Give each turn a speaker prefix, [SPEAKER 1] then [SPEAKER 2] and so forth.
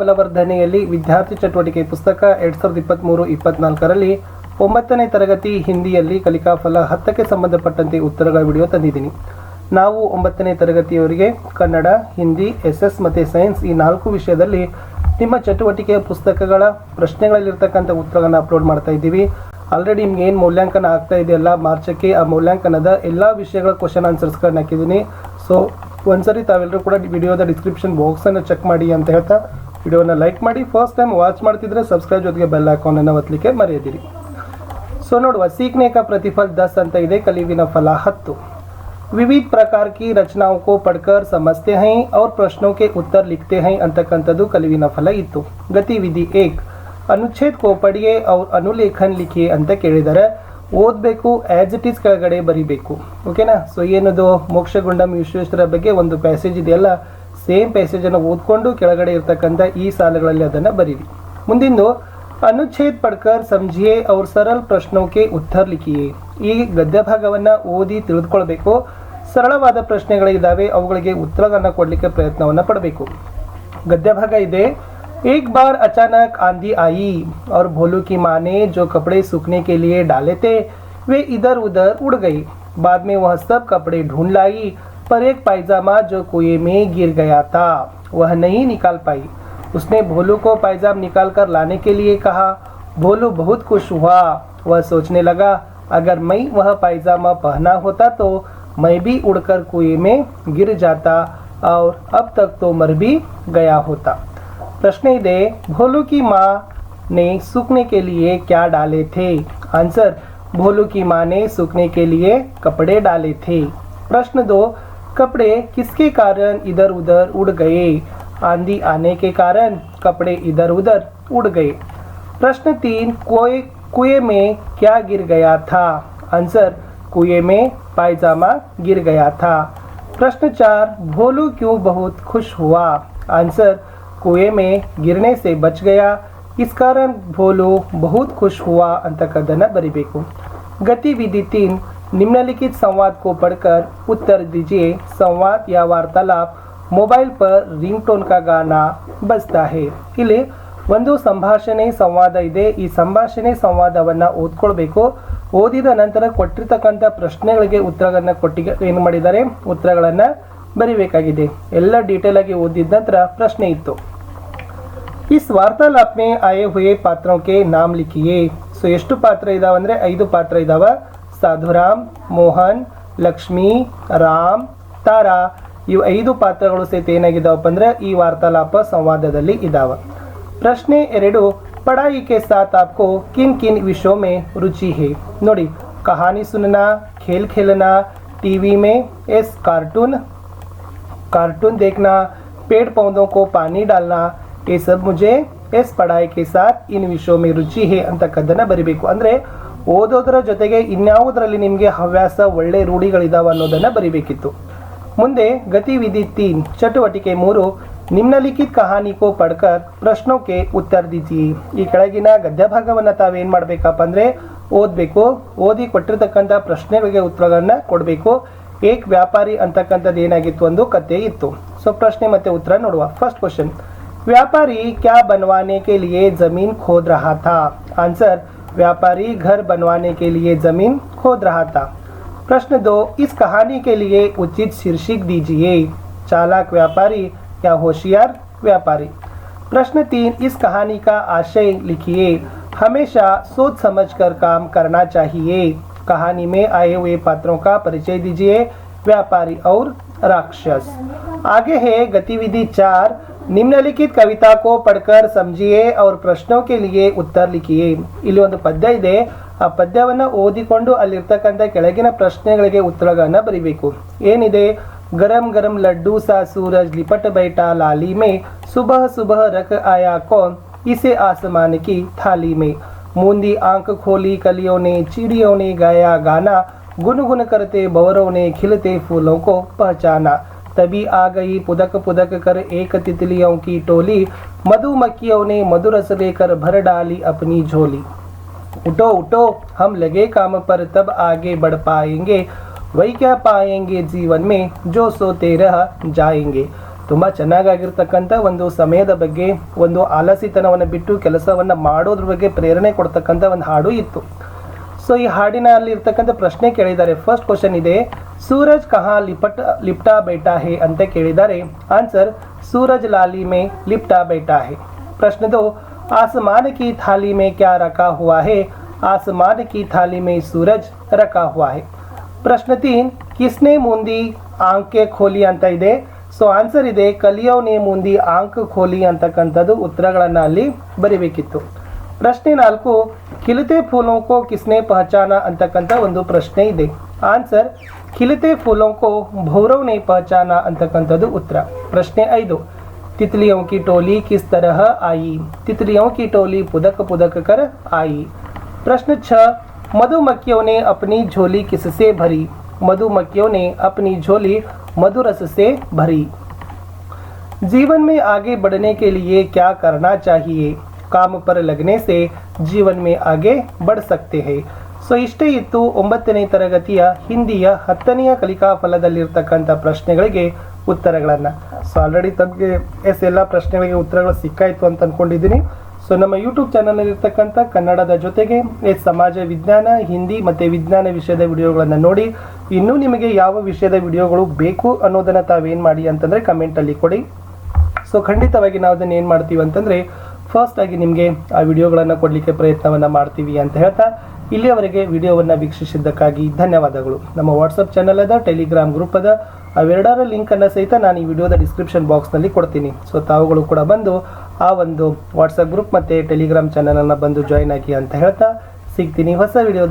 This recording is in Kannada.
[SPEAKER 1] ಬಲವರ್ಧನೆಯಲ್ಲಿ ವಿದ್ಯಾರ್ಥಿ ಚಟುವಟಿಕೆ ಪುಸ್ತಕ ಎರಡ್ ಸಾವಿರದ ಇಪ್ಪತ್ತ್ಮೂರು ಇಪ್ಪತ್ನಾಲ್ಕರಲ್ಲಿ ಒಂಬತ್ತನೇ ತರಗತಿ ಹಿಂದಿಯಲ್ಲಿ ಕಲಿಕಾಫಲ ಹತ್ತಕ್ಕೆ ಸಂಬಂಧಪಟ್ಟಂತೆ ಉತ್ತರಗಳ ವಿಡಿಯೋ ತಂದಿದ್ದೀನಿ. ನಾವು ಒಂಬತ್ತನೇ ತರಗತಿಯವರಿಗೆ ಕನ್ನಡ, ಹಿಂದಿ ಎಸ್ ಎಸ್ ಮತ್ತು ಸೈನ್ಸ್ ಈ ನಾಲ್ಕು ವಿಷಯದಲ್ಲಿ ನಿಮ್ಮ ಚಟುವಟಿಕೆಯ ಪುಸ್ತಕಗಳ ಪ್ರಶ್ನೆಗಳಲ್ಲಿರ್ತಕ್ಕಂಥ ಉತ್ತರಗಳನ್ನು ಅಪ್ಲೋಡ್ ಮಾಡ್ತಾ ಇದ್ದೀವಿ. ಆಲ್ರೆಡಿ ನಿಮ್ಗೆ ಏನು ಮೌಲ್ಯಾಂಕನ ಆಗ್ತಾ ಇದೆಯಲ್ಲ ಮಾರ್ಚಕ್ಕೆ, ಆ ಮೌಲ್ಯಾಂಕನದ ಎಲ್ಲ ವಿಷಯಗಳ ಕ್ವಶನ್ ಆನ್ಸರ್ಸ್ಗಳನ್ನ ಹಾಕಿದ್ದೀನಿ. ಸೊ ಒಂದ್ಸರಿ ತಾವೆಲ್ಲರೂ ಕೂಡ ವಿಡಿಯೋದ ಡಿಸ್ಕ್ರಿಪ್ಷನ್ ಬಾಕ್ಸನ್ನು ಚೆಕ್ ಮಾಡಿ ಅಂತ ಹೇಳ್ತಾ ವಿಡಿಯೋನ ಲೈಕ್ ಮಾಡಿ ಫಸ್ಟ್ ಟೈಮ್ ವಾಚ್ ಮಾಡ್ತಿದ್ರೆ ಸಬ್ಸ್ಕ್ರೈಬ್ ಜೊತೆಗೆ ಬೆಲ್ ಐಕಾನನ್ನು ಒತ್ತಲಿಕ್ಕೆ ಮರೆಯದಿರಿ. ಸೊ ನೋಡುವ, ಸೀಕ್ನೇಕ ಪ್ರತಿಫಲ್ ದಸ್ ಅಂತ ಇದೆ, ಕಲಿವಿನ ಫಲ ಹತ್ತು. ವಿವಿಧ ಪ್ರಕಾರ ಕಿ ರಚನಾವು ಪಡ್ಕರ್ ಸಮಸ್ತೆ ಹೈ, ಅವ್ರ ಪ್ರಶ್ನೋ ಕೆ ಉತ್ತರ ಲಿಖತೆ ಹೈ ಅಂತಕ್ಕಂಥದ್ದು ಕಲಿವಿನ ಫಲ ಇತ್ತು. ಗತಿವಿಧಿ ಏಕ್, ಅನುಚ್ಛೇದ್ ಕೋ ಅವ್ರ ಅನುಲೇಖನ್ ಲಿಖಿ ಅಂತ ಕೇಳಿದರೆ, ಓದಬೇಕು ಆ್ಯಸ್ ಇಟ್ ಈಸ್ ಕೆಳಗಡೆ ಬರೀಬೇಕು. ಓಕೆನಾ ಸೊ ಏನದು? ಮೋಕ್ಷಗುಂಡಂ ವಿಶ್ವೇಶ್ವರ ಬಗ್ಗೆ ಒಂದು ಪ್ಯಾಸೇಜ್ ಇದೆಯಲ್ಲ ಸೇಮ್ ಪ್ಯಾಸೇಜನ್ನು ಓದ್ಕೊಂಡು ಕೆಳಗಡೆ ಇರ್ತಕ್ಕಂಥ ಈ ಸಾಲುಗಳಲ್ಲಿ ಅದನ್ನು ಬರೀರಿ ಮುಂದಿಂದು ಅನುಚ್ಛೇದ್ ಪಡ್ಕರ್ ಸಮಜಿಯೇ ಅವ್ರ ಸರಳ ಪ್ರಶ್ನೋಕೆ ಉತ್ತರ ಲಿಖಿಯೇ ಈ ಗದ್ಯ ಭಾಗವನ್ನು ಓದಿ ತಿಳಿದುಕೊಳ್ಬೇಕು ಸರಳವಾದ ಪ್ರಶ್ನೆಗಳಿದ್ದಾವೆ ಅವುಗಳಿಗೆ ಉತ್ತರವನ್ನು ಕೊಡಲಿಕ್ಕೆ ಪ್ರಯತ್ನವನ್ನು ಪಡಬೇಕು गद्य भाग ಇದೆ एक बार अचानक आंधी आई और भोलू की माँ ने जो कपड़े सूखने के लिए डाले थे वे इधर उधर उड़ गई बाद में वह सब कपड़े ढूंढ लाई पर एक पायजामा जो कुएँ में गिर गया था, वह नहीं निकाल पाई। उसने भोलू को पायजाम निकाल कर लाने के लिए कहा। भोलू बहुत खुश हुआ। वह सोचने लगा, अगर मैं वह पायजामा पहना होता तो मैं भी उड़कर कुएँ में गिर जाता और अब तक तो मर भी गया होता। प्रश्न दे, भोलू की माँ ने सूखने के लिए क्या डाले थे? आंसर, भोलू की माँ ने सूखने के लिए कपड़े डाले थे। प्रश्न दो कपड़े किसके कारण इधर उधर उड़ गए? आंधी आने के कारण कपड़े इधर उधर उड़ गए। प्रश्न तीन कोई कुएँ में क्या गिर गया था? आंसर, कुएँ में पायजामा गिर गया था। प्रश्न चार, भोलू क्यों बहुत खुश हुआ? आंसर, कुएँ में गिरने से बच गया। इस कारण भोलू बहुत खुश हुआ अंतकदन बरीबे को गतिविधि तीन निम्नलिखित संवाद को पढ़कर उत्तर दीजिए संवाद या वार्तालाप मोबाइल पर रिंगटोन का गाना बजता है ಇಲ್ಲಿ ಒಂದು ಸಂಭಾಷಣೆ ಸಂವಾದ ಇದೆ ಈ ಸಂಭಾಷಣೆ ಸಂವಾದವನ್ನು ಓದ್ಕೊಳ್ಬೇಕು ಓದಿದ ನಂತರ ಕೊಟ್ಟಿರ್ತಕ್ಕಂಥ ಪ್ರಶ್ನೆಗಳಿಗೆ ಉತ್ತರಗಳನ್ನ ಕೊಟ್ಟಿ ಏನು ಮಾಡಿದ್ದಾರೆ ಉತ್ತರಗಳನ್ನು ಬರಿಬೇಕಾಗಿದೆ ಎಲ್ಲ ಡೀಟೇಲ್ ಆಗಿ ಓದಿದ ನಂತರ ಪ್ರಶ್ನೆ ಇತ್ತು इस वार्तालाप में आए हुए पात्रों के नाम लिखिए ಸೊ ಎಷ್ಟು ಪಾತ್ರ ಇದಾವೆ ಅಂದರೆ ಐದು ಪಾತ್ರ ಇದಾವ ಸಾಧುರಾಮ್ ಮೋಹನ್, ಲಕ್ಷ್ಮಿ, ರಾಮ್, ತಾರಾ ಇವು ಐದು ಪಾತ್ರಗಳು ಸಹಿತ ಏನಾಗಿದ್ದಾವಪ್ಪ ಅಂದ್ರೆ ಈ ವಾರ್ತಾಲಾಪ ಸಂವಾದದಲ್ಲಿ ಇದಾವ ಪ್ರಶ್ನೆ ಎರಡು ಪಢಾಯಿಗೆ ಸಾಥ್ ಆಪ್ಕೋ ಕಿನ್ ಕಿನ್ ವಿಷಯ ಮೇ ರುಚಿ ಹೇ? ನೋಡಿ, ಕಹಾನಿ ಸುನನಾ, ಖೇಲ್ ಖೇಲನಾ ಟಿ ವಿ ಮೇ ಎಸ್ ಕಾರ್ಟೂನ್ ಕಾರ್ಟೂನ್ देखना पेड़ पौधों ಕೋ ಪಾನಿ ಡಾಲ್ನಾ ये ಸಬ್ मुझे ಎಸ್ ಪಡಾಯಿಕೆ ಸಾಥ್ ಇನ್ ವಿಷಯ ಮೇ ರುಚಿ ಹೇ ಅಂತಕ್ಕದ್ದನ್ನು ಬರಿಬೇಕು. ಅಂದ್ರೆ ಓದೋದರ ಜೊತೆಗೆ ಇನ್ಯಾವುದರಲ್ಲಿ ನಿಮಗೆ ಹವ್ಯಾಸ, ಒಳ್ಳೆ ರೂಢಿಗಳಿದಾವೆ ಅನ್ನೋದನ್ನು ಬರಿಬೇಕಿತ್ತು. ಮುಂದೆ ಗತಿವಿಧಿ ತೀನ್, ಚಟುವಟಿಕೆ ಮೂರು ನಿಮ್ನಲಿಖಿತ ಕಹಾನಿ ಕೋ ಪಡ್ಕರ್ ಪ್ರಶ್ನೋಕ್ಕೆ ಉತ್ತರ ದಿಜಿ ಈ ಕೆಳಗಿನ ಗದ್ಯಭಾಗವನ್ನು ತಾವೇನು ಮಾಡಬೇಕಪ್ಪ ಅಂದರೆ, ಓದಬೇಕು, ಓದಿ ಕೊಟ್ಟಿರ್ತಕ್ಕಂಥ ಪ್ರಶ್ನೆಗಳಿಗೆ ಉತ್ತರಗಳನ್ನು ಕೊಡಬೇಕು. ಏಕ್ ವ್ಯಾಪಾರಿ ಅಂತಕ್ಕಂಥದ್ದು ಏನಾಗಿತ್ತು ಒಂದು ಕತೆ ಇತ್ತು. ಸೊ, ಪ್ರಶ್ನೆ ಮತ್ತು ಉತ್ತರ ನೋಡುವ. ಫಸ್ಟ್ ಕ್ವಶನ್ ವ್ಯಾಪಾರಿ ಕ್ಯಾ ಬನ್ವಾನೆ ಕೆ ಲಿಯೇ ಜಮೀನ್ ಖೋದ್ ರಹಾ ಥಾ? ಆನ್ಸರ್ व्यापारी घर बनवाने के लिए ज़मीन खोद रहा था। प्रश्न दो, इस कहानी के लिए उचित शीर्षक दीजिए। चालाक व्यापारी या होशियार व्यापारी? प्रश्न तीन, इस कहानी का आशय लिखिए। हमेशा सोच समझकर काम करना चाहिए। कहानी में आए हुए पात्रों का परिचय दीजिए, व्यापारी और राक्षस। आगे है गतिविधि चार ನಿಮ್ನಲಿಖಿತ ಕವಿತಾ ಕೋ ಪಡ್ಕರ್ ಸಮಜಿಯೆ ಅವ್ರ ಪ್ರಶ್ನೋ ಕೆಲಿಗೆ ಉತ್ತರ ಲಿಖಿಯೇ. ಇಲ್ಲಿ ಒಂದು ಪದ್ಯ ಇದೆ. ಆ ಪದ್ಯವನ್ನು ಓದಿಕೊಂಡು ಅಲ್ಲಿರ್ತಕ್ಕಂಥ ಕೆಳಗಿನ ಪ್ರಶ್ನೆಗಳಿಗೆ ಉತ್ತರಗಳನ್ನು ಬರಿಬೇಕು. ಏನಿದೆ? ಗರಂ ಗರಂ ಲಡ್ಡು ಸಾ ಸೂರಜ್ ಲಿಪಟ್ ಬೈಟ ಲಾಲಿ ಮೇ, ಸುಬಹ ಸುಬಹ ರಕ್ ಆಯಾ ಕೋ, ಇಸೆ ಆಸಮಾನ ಕಿ ಥಾಲಿ ಮೇ. ಮೂಂದಿ ಆಂಕ್ ಖೋಲಿ ಕಲಿಯೋನೆ, ಚಿಡಿಯೋನೆ ಗಾಯಾ ಗಾನಾ, ಗುನುಗುನ ಕರತೆ ಬವರೋನೆ, ಖಿಲತೆ ಫೂಲೋ ಕೋ ಪಹಚಾನಾ. तभी आ गई पुदक पुदक कर एक तितलियों की टोली मधुमक्खियों ने मधुरस लेकर भर डाली अपनी झोली उठो उठो हम लगे काम पर तब आगे बढ़ पाएंगे वही क्या पाएंगे जीवन में जो सोते रह जाएंगे ತುಂಬ ಚೆನ್ನಾಗಾಗಿರ್ತಕ್ಕಂಥ ಒಂದು ಸಮಯದ ಬಗ್ಗೆ ಒಂದು ಆಲಸಿತನವನ್ನು ಬಿಟ್ಟು ಕೆಲಸವನ್ನು ಮಾಡೋದ್ರ ಬಗ್ಗೆ ಪ್ರೇರಣೆ ಕೊಡ್ತಕ್ಕಂಥ ಒಂದು ಹಾಡು ಇತ್ತು ಸೊ ಈ ಹಾಡಿನ ಅಲ್ಲಿ ಇರ್ತಕ್ಕಂಥ ಪ್ರಶ್ನೆ ಕೇಳಿದ್ದಾರೆ ಫಸ್ಟ್ ಕ್ವಶನ್ ಇದೆ ಸೂರಜ್ ಕಹಾ ಲಿಪಟ್ ಲಿಪ್ಟಾ बैठा है ಅಂತ ಕೇಳಿದ್ದಾರೆ ಆನ್ಸರ್ ಸೂರಜ್ ಲಾಲಿ ಮೇ ಲಿಪ್ಟಾ बैठा है प्रश्न दो आसमान की थाली में क्या रखा हुआ है आसमान की थाली में सूरज रखा हुआ है ಪ್ರಶ್ನೆ ತೀನ್ ಕಿಸ್ನೆ ಮುಂದಿ ಆಂಕೆ ಖೋಲಿ ಅಂತ ಇದೆ ಸೊ ಆನ್ಸರ್ ಇದೆ ಕಲಿಯೋನೆ ಮುಂದಿ ಆಂಕ್ ಖೋಲಿ ಅಂತಕ್ಕಂಥದ್ದು ಉತ್ತರಗಳನ್ನು ಅಲ್ಲಿ ಬರಿಬೇಕಿತ್ತು ಪ್ರಶ್ನೆ ನಾಲ್ಕು ಖಿಲತೆ ಫೂಲೋಂಕೋ ಕಿಸ್ನೆ ಪಹಚಾನ ಅಂತಕ್ಕಂಥ ಒಂದು ಪ್ರಶ್ನೆ ಇದೆ ಆನ್ಸರ್ ಖಿಲತೆ ಫೂಲೋಂಕೋ ಭೌರವ್ನೆ ಪಹಚಾನ ಅಂತಕ್ಕಂಥದ್ದು ಉತ್ತರ ಪ್ರಶ್ನೆ ಐದು तितलियों की टोली किस तरह आई तितलियों की टोली पुदक पुदक कर आई प्रश्न छह मधुमक्खियों ने अपनी झोली किससे भरी मधुमक्खियों ने अपनी झोली मधुरस से भरी जीवन में आगे बढ़ने के लिए क्या करना चाहिए काम पर लगने से ಜೀವನ್ ಮೇ ಆಗೆ ಬಡ್ ಸಕ್ತೆ ಹೇ ಸೊ ಇಷ್ಟೇ ಇತ್ತು ಒಂಬತ್ತನೇ ತರಗತಿಯ ಹಿಂದಿಯ ಹತ್ತನೆಯ ಕಲಿಕಾ ಫಲದಲ್ಲಿರ್ತಕ್ಕಂಥ ಪ್ರಶ್ನೆಗಳಿಗೆ ಉತ್ತರಗಳನ್ನು ಸೊ ಆಲ್ರೆಡಿ ತಮಗೆ ಎಸ್ ಎಲ್ಲ ಪ್ರಶ್ನೆಗಳಿಗೆ ಉತ್ತರಗಳು ಸಿಕ್ಕಾಯಿತು ಅಂತ ಅಂದ್ಕೊಂಡಿದ್ದೀನಿ ಸೊ ನಮ್ಮ ಯೂಟ್ಯೂಬ್ ಚಾನಲ್ ಇರ್ತಕ್ಕಂಥ ಕನ್ನಡದ ಜೊತೆಗೆ ಎಸ್ ಸಮಾಜ ವಿಜ್ಞಾನ ಹಿಂದಿ ಮತ್ತು ವಿಜ್ಞಾನ ವಿಷಯದ ವಿಡಿಯೋಗಳನ್ನು ನೋಡಿ ಇನ್ನೂ ನಿಮಗೆ ಯಾವ ವಿಷಯದ ವಿಡಿಯೋಗಳು ಬೇಕು ಅನ್ನೋದನ್ನು ತಾವೇನು ಮಾಡಿ ಅಂತಂದರೆ ಕಮೆಂಟಲ್ಲಿ ಕೊಡಿ ಸೊ ಖಂಡಿತವಾಗಿ ನಾವು ಅದನ್ನು ಏನು ಮಾಡ್ತೀವಿ ಅಂತಂದರೆ ಫಸ್ಟ್ ಆಗಿ ನಿಮಗೆ ಆ ವಿಡಿಯೋಗಳನ್ನು ಕೊಡಲಿಕ್ಕೆ ಪ್ರಯತ್ನವನ್ನು ಮಾಡ್ತೀವಿ ಅಂತ ಹೇಳ್ತಾ ಇಲ್ಲಿಯವರೆಗೆ ವಿಡಿಯೋವನ್ನು ವೀಕ್ಷಿಸಿದ್ದಕ್ಕಾಗಿ ಧನ್ಯವಾದಗಳು. ನಮ್ಮ ವಾಟ್ಸಪ್ ಚಾನಲ್ ಅದ ಟೆಲಿಗ್ರಾಮ್ ಗ್ರೂಪ್ ಅದ. ಅವೆರಡರ ಲಿಂಕನ್ನು ಸಹಿತ ನಾನು ಈ ವಿಡಿಯೋದ ಡಿಸ್ಕ್ರಿಪ್ಷನ್ ಬಾಕ್ಸ್ನಲ್ಲಿ ಕೊಡ್ತೀನಿ. ಸೊ ತಾವುಗಳು ಕೂಡ ಬಂದು ಆ ಒಂದು ವಾಟ್ಸಪ್ ಗ್ರೂಪ್ ಮತ್ತು ಟೆಲಿಗ್ರಾಮ್ ಚಾನಲನ್ನು ಬಂದು ಜಾಯ್ನ್ ಆಗಿ ಅಂತ ಹೇಳ್ತಾ ಸಿಗ್ತೀನಿ. ಹೊಸ ವಿಡಿಯೋ